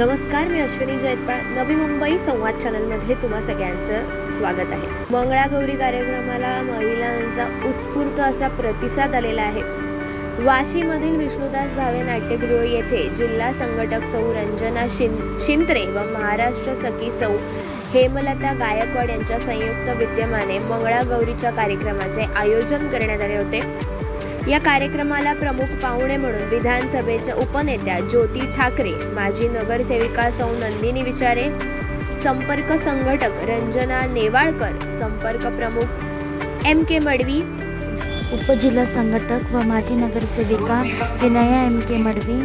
नमस्कार मी अश्विनी जयतपाळ नवी मुंबई संवाद चॅनलमध्ये तुम्हा सगळ्यांचं स्वागत आहे. मंगळागौरी कार्यक्रमाला महिलांचा उत्स्फूर्त असा प्रतिसाद आलेला आहे. वाशीमधील विष्णुदास भावे नाट्यगृह येथे जिल्हा संघटक सौ रंजना शिन शिंत्रे व महाराष्ट्र सखी सौ हेमलता गायकवाड यांच्या संयुक्त विद्यमाने मंगळागौरीच्या कार्यक्रमाचे आयोजन करण्यात आले होते. या कार्यक्रमाला प्रमुख पाहुणे म्हणून विधानसभेच्या उपनेत्या ज्योती ठाकरे माजी नगरसेविका सौ नंदिनी विचारे संपर्क संघटक रंजना नेवाळकर संपर्क प्रमुख एम के मडवी उपजिल्हा संघटक व माजी नगरसेविका विनया एम के मडवी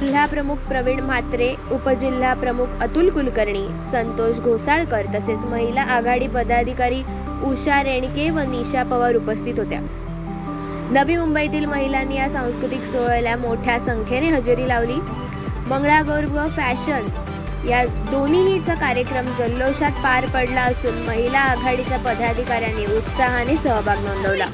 जिल्हा प्रमुख प्रवीण म्हात्रे उपजिल्हा प्रमुख अतुल कुलकर्णी संतोष घोसाळकर तसेच महिला आघाडी पदाधिकारी उषा रेणके व निशा पवार उपस्थित होत्या. नवी मुंबईतील महिलांनी या सांस्कृतिक सोहळ्याला मोठ्या संख्येने हजेरी लावली. मंगळागौर व फॅशन या दोन्हीचा कार्यक्रम जल्लोषात पार पडला असून महिला आघाडीच्या पदाधिकाऱ्यांनी उत्साहाने सहभाग नोंदवला.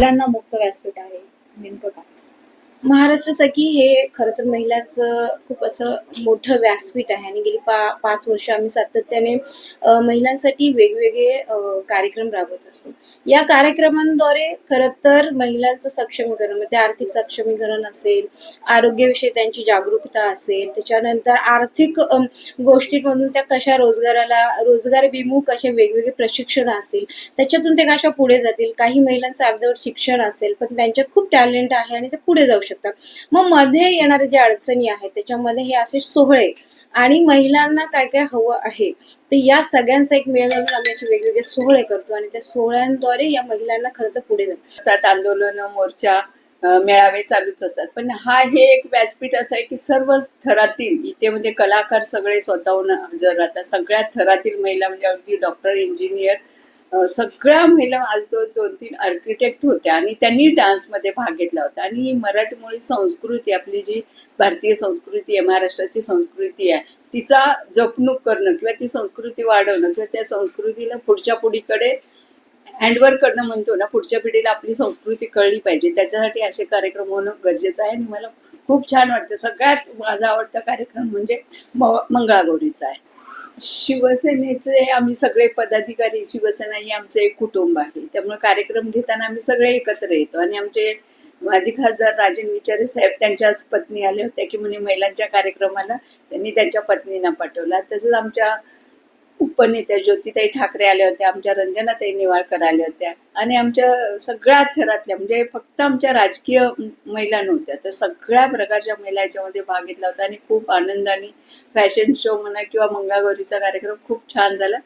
महिलांना मुक्त व्यासपीठ आहे नेमकं काय महाराष्ट्र सखी हे खरं तर महिलांचं खूप असं मोठं व्यासपीठ आहे. आणि गेली पा पाच वर्ष आम्ही सातत्याने महिलांसाठी वेगवेगळे कार्यक्रम राबवत असतो. या कार्यक्रमांद्वारे खरं तर महिलांचं सक्षमीकरण म्हणजे आर्थिक सक्षमीकरण असेल आरोग्याविषयी त्यांची जागरूकता असेल त्याच्यानंतर आर्थिक गोष्टींमधून त्या कशा रोजगाराला रोजगार विमुख असे वेगवेगळे प्रशिक्षण असतील त्याच्यातून ते कशा पुढे जातील? काही महिलांचं अर्धवट शिक्षण असेल पण त्यांच्यात खूप टॅलेंट आहे आणि ते पुढे जाऊ शकतात. मग मध्ये येणारे जे अडचणी आहेत त्याच्यामध्ये हे असे सोहळे आणि महिलांना काय काय हवं आहे तर या सगळ्यांचा एक मेळ घालून आम्ही असे वेगवेगळे सोहळे करतो आणि त्या सोहळ्यांद्वारे या महिलांना खरं तर पुढे जातो. सात आंदोलन मोर्चा मेळावे चालूच असतात. पण हा हे एक व्यासपीठ असं आहे की सर्व थरातील इथे म्हणजे कलाकार सगळे स्वतःहून हजर राहतात. सगळ्या थरातील महिला म्हणजे अगदी डॉक्टर इंजिनियर सगळ्या महिला आज दोन दोन तीन आर्किटेक्ट होत्या आणि त्यांनी डान्समध्ये भाग घेतला होता. आणि ही मराठमोळी संस्कृती आपली जी भारतीय संस्कृती आहे महाराष्ट्राची संस्कृती आहे तिचा जपणूक करणं किंवा ती संस्कृती वाढवणं किंवा त्या संस्कृतीला पुढच्या पुढीकडे हँडवर्क करणं म्हणतो ना पुढच्या पिढीला आपली संस्कृती कळली पाहिजे. त्याच्यासाठी असे कार्यक्रम होणं गरजेचं आहे आणि मला खूप छान वाटतं. सगळ्यात माझा आवडता कार्यक्रम म्हणजे मंगळागौरीचा आहे. शिवसेनेचे आम्ही सगळे पदाधिकारी शिवसेना ही आमचं एक कुटुंब आहे. त्यामुळे कार्यक्रम घेताना आम्ही सगळे एकत्र येतो. आणि आमचे माजी खासदार राजन विचारे साहेब त्यांच्या पत्नी आल्या होत्या की म्हणे महिलांच्या कार्यक्रमाला त्यांनी त्यांच्या पत्नींना पाठवला. तसंच आमच्या उपनेत्या ज्योतिताई ठाकरे आल्या होत्या आमच्या रंजनाताई निवाळकर आल्या होत्या. आणि आमच्या सगळ्या थरातल्या म्हणजे फक्त आमच्या राजकीय महिला नव्हत्या तर सगळ्या प्रकारच्या महिला याच्यामध्ये भाग घेतला होता. आणि खूप आनंदाने फॅशन शो म्हणा किंवा मंगळागौरीचा कार्यक्रम खूप छान झाला.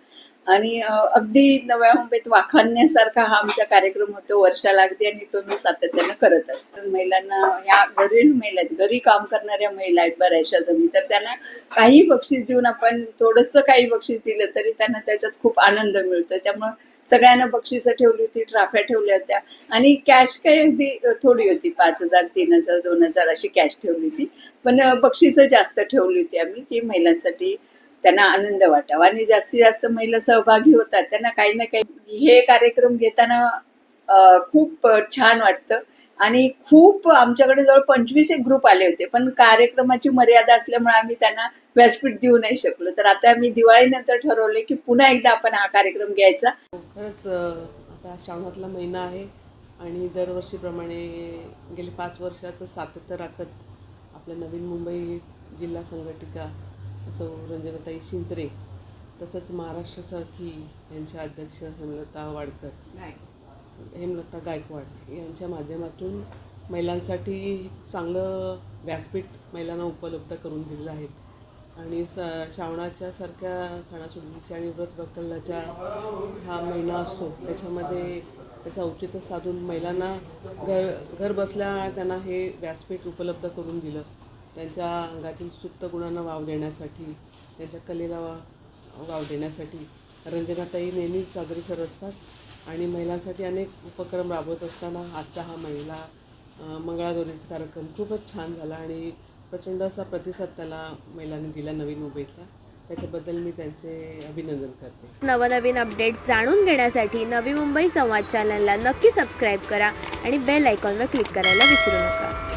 आणि अगदी नव्या मुंबईत वाखाणण्यासारखा हा आमचा कार्यक्रम होतो. वर्षाला अगदी आणि तो मी सातत्यानं करत असतो. महिलांना या घरी महिला आहेत घरी काम करणाऱ्या महिला आहेत बऱ्याचशा जणी. तर त्यांना काही बक्षीस देऊन आपण थोडंसं काही बक्षीस दिलं तरी त्यांना त्याच्यात खूप आनंद मिळतो. त्यामुळं सगळ्यांना बक्षिसं ठेवली होती ट्राफ्या ठेवल्या होत्या. आणि कॅश काही अगदी थोडी होती. पाच हजार तीन हजार दोन हजार अशी कॅश ठेवली होती. पण बक्षीस बक्षिसं जास्त ठेवली होती आम्ही की महिलांसाठी त्यांना आनंद वाटावा. आणि जास्तीत जास्त महिला सहभागी होतात. त्यांना काही ना काही हे कार्यक्रम घेताना खूप छान वाटतं. आणि खूप आमच्याकडे जवळ पंचवीस एक ग्रुप आले होते. पण कार्यक्रमाची मर्यादा असल्यामुळे आम्ही त्यांना व्यासपीठ देऊ नाही शकलो. तर आता आम्ही दिवाळीनंतर ठरवले की पुन्हा एकदा आपण हा कार्यक्रम घ्यायचा. खरंच आता श्रावणातला महिना आहे. आणि दरवर्षीप्रमाणे गेले पाच वर्षाचं सातत्य राखत आपल्या नवीन मुंबई जिल्हा संघटिका सौ रंजनाताई शिंत्रे तसंच महाराष्ट्र सखी यांच्या अध्यक्ष हेमलता वाडकर हेमलता गायकवाड यांच्या माध्यमातून महिलांसाठी चांगलं व्यासपीठ महिलांना उपलब्ध करून दिलेलं आहे. आणि स श्रावणाच्या सारख्या सणासुदीच्या आणि व्रत वक्कलाच्या हा महिना असतो त्याच्यामध्ये त्याचं औचित्य साधून महिलांना घर घर बसल्या त्यांना हे व्यासपीठ उपलब्ध करून दिलं. त्यांच्या अंगातील सुप्त गुणांना वाव देण्यासाठी त्यांच्या कलेला वा- वाव देण्यासाठी रंजनाताई नेहमीच अग्रेसर असतात आणि महिलांसाठी अनेक उपक्रम राबवत असताना आजचा हा महिला मंगळागौरीचा कार्यक्रम खूपच छान झाला आणि प्रचंड असा प्रतिसाद त्याला महिलांनी दिला नवीन मुंबईतला. त्याच्याबद्दल मी त्यांचे अभिनंदन करते. नवनवीन अपडेट्स जाणून घेण्यासाठी नवी मुंबई संवाद चॅनलला नक्की सबस्क्राईब करा आणि बेल आयकॉनवर क्लिक करायला विसरू नका.